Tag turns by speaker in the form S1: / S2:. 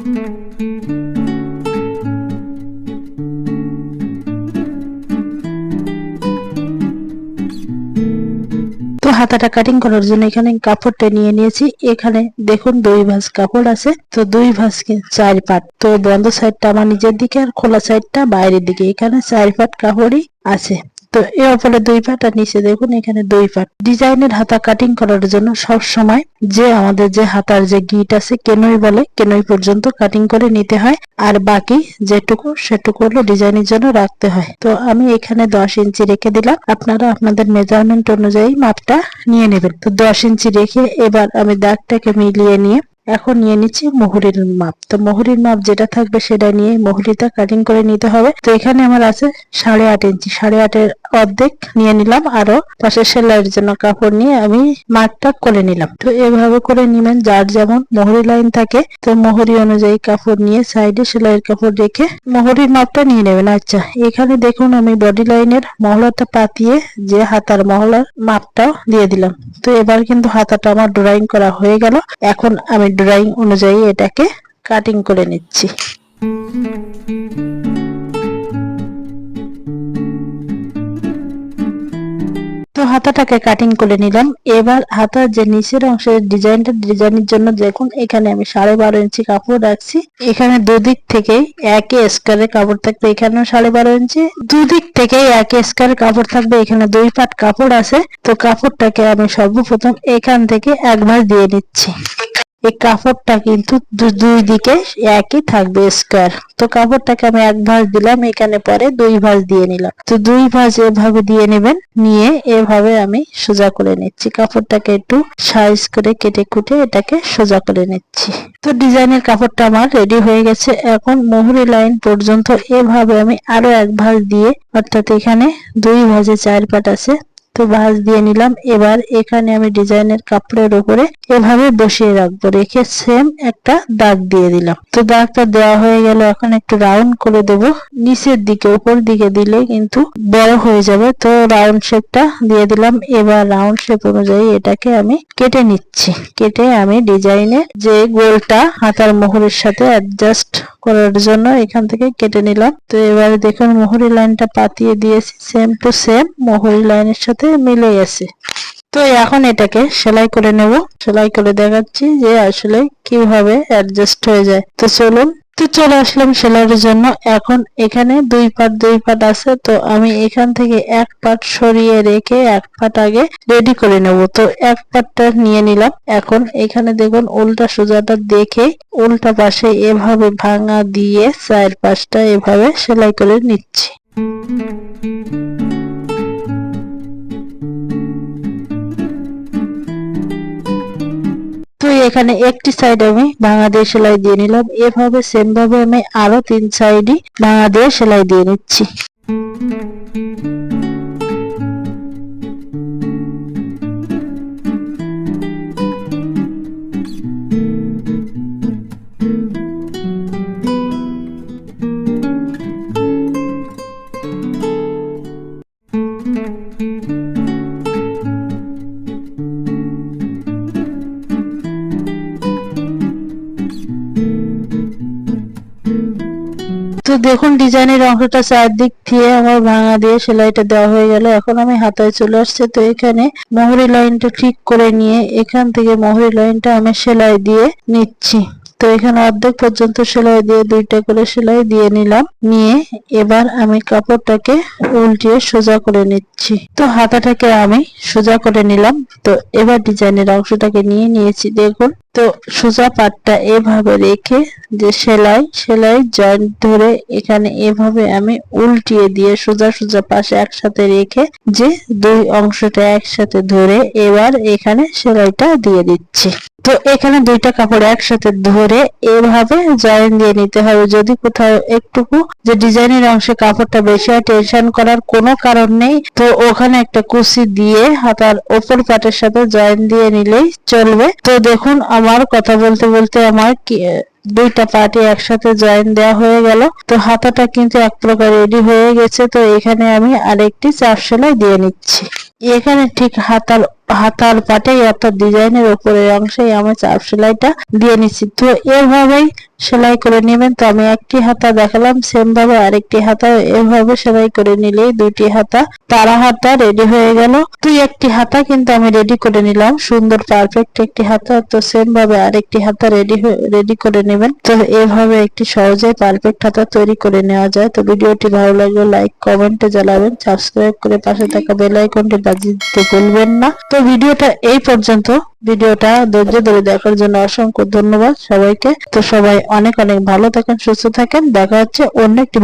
S1: তো হাতাটা কাটিং করার জন্য এখানে কাপড়টা নিয়ে নিয়েছি। এখানে দেখুন দুই ভাঁজ কাপড় আছে। তো দুই ভাঁজ কি- চার পাট। তো বন্ধ সাইডটা আমার নিজের দিকে আর খোলা সাইডটা বাইরের দিকে। এখানে চার পাট কাপড়ই আছে। তো এর উপরে দুই পাট আর নিচে দেখুন, এখানে দুই পাট। ডিজাইনের হাতা কাটিং করার জন্য সব সময় যে আমাদের যে হাতার যে গিট আছে, কেনই বলে, কেনই পর্যন্ত কাটিং করে নিতে হয়। আর বাকি যেটুকু, সেটুকু হলো ডিজাইনের জন্য রাখতে হয়। তো আমি এখানে দশ ইঞ্চি রেখে দিলাম। আপনারা আপনাদের মেজারমেন্ট অনুযায়ী মাপটা নিয়ে নেবেন। তো দশ ইঞ্চি রেখে এবার আমি দাগটাকে মিলিয়ে নিয়ে এখন নিয়ে নিচ্ছি মোহরির মাপ। তো মোহরির মাপ যেটা থাকবে সেটা নিয়ে মোহরিটা কাটিং করে নিতে হবে। তো এখানে আমার আছে সাড়ে আট ইঞ্চি। সাড়ে আটের অর্ধেক নিয়ে নিলাম আরও পাশে সেলাইয়ের জন্য কাপড় নিয়ে আমি মার্কটা করে নিলাম। তো এভাবে করে নিবেন, যার যেমন মোহরি লাইন থাকে, তো মোহরি অনুযায়ী কাপড় নিয়ে সাইডে সেলাইয়ের কাপড় রেখে মোহরির মাপটা নিয়ে নেবেন। আচ্ছা এখানে দেখুন আমি বডি লাইনের মহলাটা পাতিয়ে যে হাতার মহলার মাপটাও দিয়ে দিলাম। তো এবার কিন্তু হাতাটা আমার ড্রয়িং করা হয়ে গেল। এখন আমি ড্রয়িং অনুযায়ী এটাকে কাটিং করে নিচ্ছি। তো হাতাটাকে কাটিং করে নিলাম। এবার হাতার যে নিচের অংশের ডিজাইনটা, ডিজাইনের জন্য দেখুন, এখানে আমি সাড়ে বারো ইঞ্চি কাপড় রাখছি। এখানে দুদিক থেকে একই স্কোয়ারে কাপড় থাকবে, এখানেও সাড়ে বারো ইঞ্চি। দুদিক থেকে একই স্কোয়ারে কাপড় থাকবে, এখানে দুই পাট কাপড় আছে। তো কাপড়টাকে আমি সর্বপ্রথম এখান থেকে একবার দিয়ে নিচ্ছি। এই কাপড়টা কিন্তু দুই দিকে একই থাকবে স্কোয়ার তো কাপড়টাকে আমি এক ভাঁজ দিলাম, এখানে পরে দুই ভাঁজ দিয়ে নিলাম। তো দুই ভাঁজ এভাবে দিয়ে নেবেন, নিয়ে এভাবে আমি সোজা করে নিচ্ছি। কাপড়টাকে একটু সাইজ করে কেটে কুটে এটাকে সোজা করে নিচ্ছি। তো ডিজাইনের কাপড়টা আমার রেডি হয়ে গেছে। এখন মোহরি লাইন পর্যন্ত এভাবে আমি আরও এক ভাঁজ দিয়ে, অর্থাৎ এখানে দুই ভাঁজে চার পাট আছে তো ভাঁজ দিয়ে নিলাম। এবার এখানে আমি ডিজাইনের কাপড়ের উপরে এভাবে বসিয়ে রাখব। রেখে সেম একটা দাগ দিয়ে দিলাম। তো দাগটা দেওয়া হয়ে গেল এখন একটু রাউন্ড করে দেব। নিচের দিকে, উপর দিকে দিলে কিন্তু বড় হয়ে যাবে। তো রাউন্ড শেপটা দিয়ে দিলাম। এবার রাউন্ড শেপ অনুযায়ী এটাকে আমি কেটে নিচ্ছি। কেটে আমি ডিজাইনে যে গোলটা হাতার মোহরের সাথে অ্যাডজাস্ট করার জন্য এখান থেকে কেটে নিলাম। তো এবারে দেখুন, মোহরি লাইনটা পাতিয়ে দিয়েছি। সেম টু সেম মোহরি লাইনের সাথে মিলে গেছে। তো এখন এটাকে সেলাই করে নেব। সেলাই করে দেখাচ্ছি যে আসলে কীভাবে অ্যাডজাস্ট হয়ে যায়। তো চলুন, তো চলে আসলাম সেলাইয়ের জন্য। এখন এখানে দুই পাট দুই পাট আছে, তো আমি এখান থেকে এক পাট সরিয়ে রেখে এক পাট আগে রেডি করে নেব। তো এক পাটটা নিয়ে নিলাম। এখন এখানে দেখুন, উল্টা সোজাটা দেখে উল্টা পাশে এভাবে ভাঙা দিয়ে চার পাশটা এভাবে সেলাই করে নিচ্ছি। এখানে একটি সাইড আমি ভাঙা দিয়ে সেলাই দিয়ে নিলাম। এভাবে সেম ভাবে আমি আরও তিন সাইডই ভাঙা দিয়ে সেলাই দিয়ে নিচ্ছি। তো দেখুন ডিজাইনের অংশটা চারদিক দিয়ে আমার ভাঙা দিয়ে সেলাইটা দেওয়া হয়ে গেল। এখন আমি হাতায় চলে আসছে। তো এখানে মোহরি লাইনটা ঠিক করে নিয়ে এখান থেকে মোহরি লাইনটা আমি সেলাই দিয়ে নিচ্ছি। তো এখানে অর্ধেক পর্যন্ত সেলাই দিয়ে, দুইটা করে সেলাই দিয়ে নিলাম। নিয়ে এবার আমি কাপড়টাকে উল্টিয়ে সোজা করে নিচ্ছি। তো হাতাটাকে আমি সোজা করে নিলাম। তো এবার ডিজাইনের অংশটাকে নিয়ে নিয়েছি। দেখুন তো সোজা পাটটা এভাবে রেখে যে সেলাই সেলাই জয়েন্ট ধরে এখানে এভাবে আমি উল্টিয়ে দিয়ে সোজা সোজা পাশে একসাথে রেখে যে দুই অংশটা একসাথে ধরে এবার এখানে সেলাইটা দিয়ে দিচ্ছি। তো এখানে দুইটা কাপড় একসাথে ধরে এভাবে জয়েন দিয়ে নিতে হবে। যদি কোথাও একটুকু যে ডিজাইনের অংশে কাপড়টা বেশি হয় টেনশন করার কোনো কারণ নেই। তো ওখানে একটা কুচি দিয়ে হাতার ওপর পাটের সাথে জয়েন দিয়ে নিলেই চলবে। তো দেখুন আমার কথা বলতে বলতে আমার দুইটা পার্টি একসাথে জয়েন দেওয়া হয়ে গেল। তো হাতাটা কিন্তু এক প্রকার রেডি হয়ে গেছে। তো এখানে আমি আরেকটি চাপ সেলাই দিয়ে নিচ্ছি। এখানে ঠিক হাতার হাতার পাটে অর্থাৎ ডিজাইনের উপরের অংশে আমি চাপ সেলাইটা দিয়ে নিচ্ছি। তো এভাবেই সেলাই করে নেবেন। তো আমি একটি হাতা দেখালাম সেম ভাবে আরেকটি হাতা, এভাবে সেলাই করে নিলেই দুইটি হাতা, তারা হাতা রেডি হয়ে গেল। তুই একটি হাতা কিন্তু আমি রেডি করে নিলাম, সুন্দর পারফেক্ট একটি হাতা, তো সেম ভাবে আরেকটি হাতা রেডি রেডি করে নেবেন। তো এভাবে একটি সহজে পারফেক্ট হাতা তৈরি করে নেওয়া যায়। তো ভিডিওটি ভালো লাগলে লাইক কমেন্টে জানাবেন। সাবস্ক্রাইব করে পাশে থাকা বেল আইকনটি বাজিয়ে দিতে ভুলবেন না। তো ভিডিওটা এই পর্যন্ত। ভিডিওটা ধৈর্য ধরে দেখার জন্য অসংখ্য ধন্যবাদ সবাইকে। তো সবাই অনেক অনেক ভালো থাকেন, সুস্থ থাকেন। দেখা হচ্ছে অন্য একটি